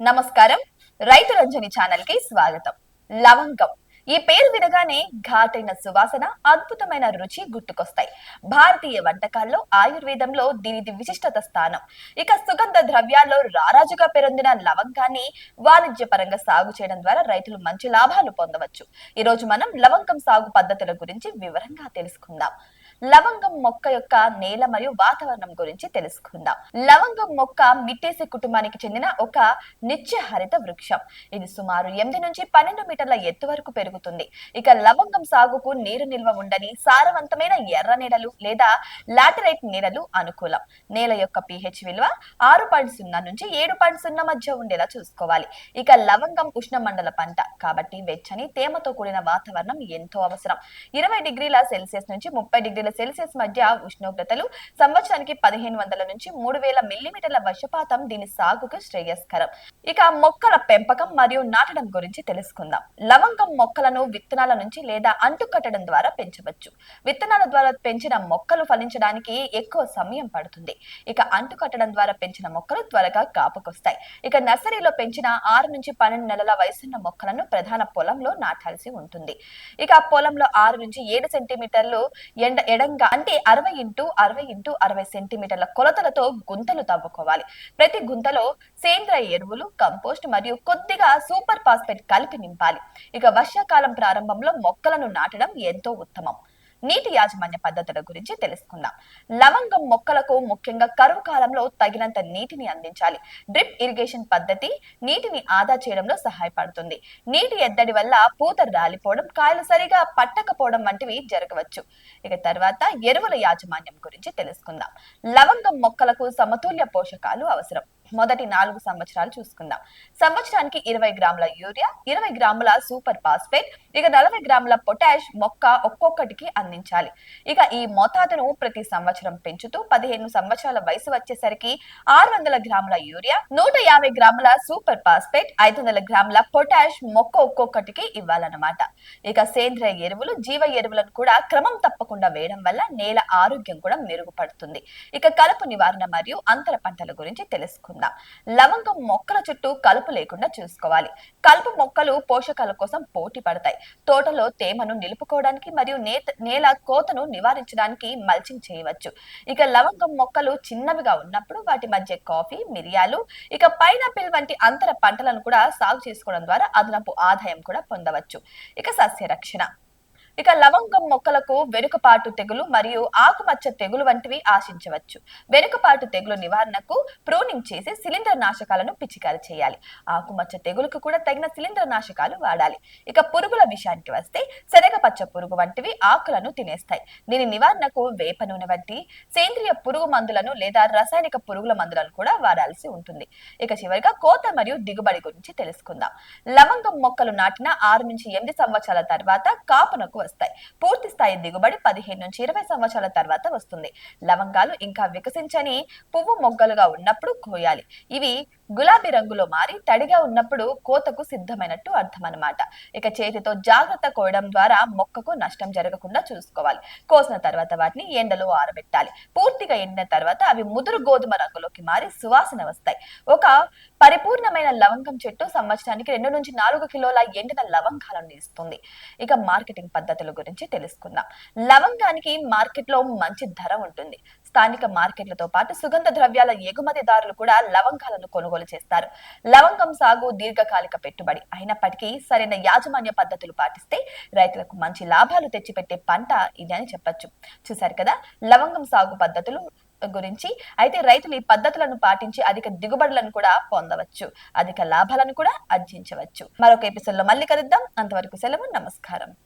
నమస్కారం. రైతు రంజని ఛానల్కి స్వాగతం. లవంగం. ఈ పేరు వినగానే ఘాటైన సువాసన అద్భుతమైన రుచి గుర్తుకొస్తాయి. భారతీయ వంటకాల్లో ఆయుర్వేదంలో దీనిది విశిష్టత స్థానం. ఇక సుగంధ ద్రవ్యాల్లో రారాజుగా పేరొందిన లవంగాన్ని వాణిజ్యపరంగా సాగు చేయడం ద్వారా రైతులు మంచి లాభాలు పొందవచ్చు. ఈ రోజు మనం లవంగం సాగు పద్ధతుల గురించి వివరంగా తెలుసుకుందాం. లవంగం మొక్క యొక్క నేల మరియు వాతావరణం గురించి తెలుసుకుందాం. లవంగం మొక్క మిట్టేసి కుటుంబానికి చెందిన ఒక నిత్య హరిత వృక్షం. ఇది సుమారు ఎనిమిది నుంచి పన్నెండు మీటర్ల ఎత్తు వరకు పెరుగుతుంది. ఇక లవంగం సాగుకు నీరు నిల్వ ఉండని సారవంతమైన ఎర్ర నేలలు లేదా లాటరైట్ నేలలు అనుకూలం. నేల యొక్క పిహెచ్ విలువ ఆరు పాయింట్ సున్నా నుంచి ఏడు పాయింట్ సున్నా మధ్య ఉండేలా చూసుకోవాలి. ఇక లవంగం ఉష్ణమండల పంట. కాబట్టి వెచ్చని తేమతో కూడిన వాతావరణం ఎంతో అవసరం. ఇరవై డిగ్రీల సెల్సియస్ నుంచి ముప్పై డిగ్రీల సెల్సియస్ మధ్య ఉష్ణోగ్రతలు సంవత్సరానికి పదిహేను వందల నుంచి మూడు వేల మిల్లీమీటర్ల వర్షపాతం దీని సాగుకు శ్రేయస్కరం. ఇక మొక్కల పెంపకం మరియు నాటడం గురించి తెలుసుకుందాం. లవంగం మొక్కలను విత్తనాల నుంచి లేదా అంటుకట్టడం ద్వారా పెంచవచ్చు. విత్తనాల ద్వారా పెంచిన మొక్కలు ఫలించడానికి ఎక్కువ సమయం పడుతుంది. ఇక అంటుకట్టడం ద్వారా పెంచిన మొక్కలు త్వరగా కాపుకొస్తాయి. ఇక నర్సరీలో పెంచిన ఆరు నుంచి పన్నెండు నెలల వయసున్న మొక్కలను ప్రధాన పొలంలో నాటాల్సి ఉంటుంది. ఇక పొలంలో ఆరు నుంచి ఏడు సెంటీమీటర్లు ఎండ ఎడంగా అంటే అరవై ఇంటూ అరవై ఇంటూ అరవై సెంటీమీటర్ల కొలతలతో గుంతలు తవ్వుకోవాలి. ప్రతి గుంతలో సేంద్రియ ఎరువులు కంపోస్ట్ మరియు కొద్దిగా సూపర్ ఫాస్ఫేట్ కలిపి నింపాలి. ఇక వర్షాకాలం ప్రారంభంలో మొక్కలను నాటడం ఎంతో ఉత్తమం. నీటి యాజమాన్య పద్ధతుల గురించి తెలుసుకుందాం. లవంగం మొక్కలకు ముఖ్యంగా కరువు కాలంలో తగినంత నీటిని అందించాలి. డ్రిప్ ఇరిగేషన్ పద్ధతి నీటిని ఆదా చేయడంలో సహాయపడుతుంది. నీటి ఎద్దడి వల్ల పూత రాలిపోవడం కాయలు సరిగా పట్టకపోవడం వంటివి జరగవచ్చు. ఇక తర్వాత ఎరువుల యాజమాన్యం గురించి తెలుసుకుందాం. లవంగం మొక్కలకు సమతుల్య పోషకాలు అవసరం. మొదటి నాలుగు సంవత్సరాలు చూసుకుందాం. సంవత్సరానికి ఇరవై గ్రాముల యూరియా ఇరవై గ్రాముల సూపర్ ఫాస్ఫేట్ ఇక నలభై గ్రాముల పొటాష్ మొక్క ఒక్కొక్కటికి అందించాలి. ఇక ఈ మోతాదును ప్రతి సంవత్సరం పెంచుతూ పదిహేను సంవత్సరాల వయసు వచ్చేసరికి ఆరు వందల గ్రాముల యూరియా నూట యాభై గ్రాముల సూపర్ ఫాస్ఫేట్ ఐదు వందల గ్రాముల పొటాష్ మొక్క ఒక్కొక్కటికి ఇవ్వాలన్నమాట. ఇక సేంద్రియ ఎరువులు జీవ ఎరువులను కూడా క్రమం తప్పకుండా వేయడం వల్ల నేల ఆరోగ్యం కూడా మెరుగుపడుతుంది. ఇక కలుపు నివారణ మరియు అంతర పంటల గురించి తెలుసుకుందాం. లవంగం మొక్కల చుట్టూ కలుపు లేకుండా చూసుకోవాలి. కలుపు మొక్కలు పోషకాల కోసం పోటీ పడతాయి. తోటలో తేమను నిలుపుకోవడానికి మరియు నేత నేల కోతను నివారించడానికి మల్చింగ్ చేయవచ్చు. ఇక లవంగం మొక్కలు చిన్నవిగా ఉన్నప్పుడు వాటి మధ్య కాఫీ మిరియాలు ఇక పైనాపిల్ వంటి అంతర పంటలను కూడా సాగు చేసుకోవడం ద్వారా అదనపు ఆదాయం కూడా పొందవచ్చు. ఇక సస్య రక్షణ ఇక లవంగం మొక్కలకు వెనుకపాటు తెగులు మరియు ఆకుమచ్చ తెగులు వంటివి ఆశించవచ్చు. వెనుకపాటు తెగులు నివారణకు ప్రూనింగ్ చేసి శిలీంద్ర నాశకాలను పిచికారి చేయాలి. ఆకుమచ్చ తెగులుకు కూడా తగిన శిలీంద్ర నాశకాలు వాడాలి. ఇక పురుగుల విషయానికి వస్తే శనగపచ్చ పురుగు వంటివి ఆకులను తినేస్తాయి. దీని నివారణకు వేప నూనె వంటి సేంద్రియ పురుగు మందులను లేదా రసాయనిక పురుగుల మందులను కూడా వాడాల్సి ఉంటుంది. ఇక చివరిగా కోత మరియు దిగుబడి గురించి తెలుసుకుందాం. లవంగం మొక్కలు నాటిన ఆరు నుంచి ఎనిమిది సంవత్సరాల తర్వాత కాపునకు వస్తాయి. పూర్తి స్థాయి దిగుబడి పదిహేను నుంచి ఇరవై సంవత్సరాల తర్వాత వస్తుంది. లవంగాలు ఇంకా వికసించని పువ్వు మొగ్గలుగా ఉన్నప్పుడు కోయాలి. ఇవి గులాబీ రంగులో మారి తడిగా ఉన్నప్పుడు కోతకు సిద్ధమైనట్టు అర్థం అనమాట ఇక చేతితో జాగ్రత్త కోయడం ద్వారా మొక్కకు నష్టం జరగకుండా చూసుకోవాలి. కోసిన తర్వాత వాటిని ఎండలో ఆరబెట్టాలి. పూర్తిగా ఎండిన తర్వాత అవి ముదురు గోధుమ రంగులోకి మారి సువాసన వస్తాయి. ఒక పరిపూర్ణమైన లవంగం చెట్టు సంవత్సరానికి రెండు నుంచి నాలుగు కిలోల ఎండిన లవంగాలను ఇస్తుంది. ఇక మార్కెటింగ్ పద్ధతుల గురించి తెలుసుకుందాం. లవంగానికి మార్కెట్లో మంచి ధర ఉంటుంది. స్థానిక మార్కెట్లతో పాటు సుగంధ ద్రవ్యాల ఎగుమతిదారులు కూడా లవంగాలను కొనుగోలు చేస్తారు. లవంగం సాగు దీర్ఘకాలిక పెట్టుబడి అయినప్పటికీ సరైన యాజమాన్య పద్ధతులు పాటిస్తే రైతులకు మంచి లాభాలు తెచ్చిపెట్టే పంట ఇది అని చెప్పొచ్చు. చూసారు కదా? లవంగం సాగు పద్ధతులు గురించి. అయితే రైతులు ఈ పద్ధతులను పాటించి అధిక దిగుబడులను కూడా పొందవచ్చు. అధిక లాభాలను కూడా ఆర్జించవచ్చు. మరొక ఎపిసోడ్లో మళ్ళీ కలుద్దాం. అంతవరకు సెలవు నమస్కారం.